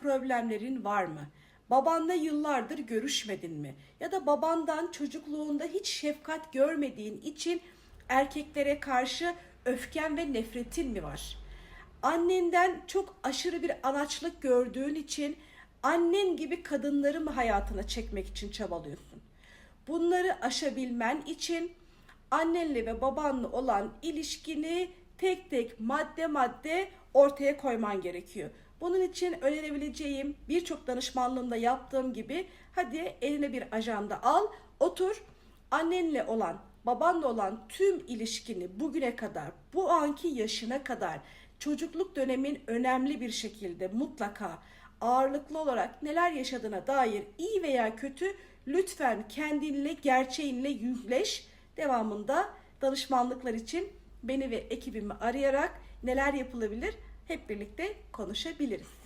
problemlerin var mı? Babanla yıllardır görüşmedin mi? Ya da babandan çocukluğunda hiç şefkat görmediğin için erkeklere karşı öfken ve nefretin mi var? Annenden çok aşırı bir anaçlık gördüğün için annen gibi kadınları mı hayatına çekmek için çabalıyorsun? Bunları aşabilmen için annenle ve babanla olan ilişkini tek tek madde madde ortaya koyman gerekiyor. Bunun için önerebileceğim birçok danışmanlığımda yaptığım gibi hadi eline bir ajanda al, otur. Annenle olan, babanla olan tüm ilişkini bugüne kadar, bu anki yaşına kadar çocukluk dönemin önemli bir şekilde mutlaka ağırlıklı olarak neler yaşadığına dair iyi veya kötü lütfen kendinle, gerçeğinle yüzleş. Devamında danışmanlıklar için beni ve ekibimi arayarak neler yapılabilir hep birlikte konuşabiliriz.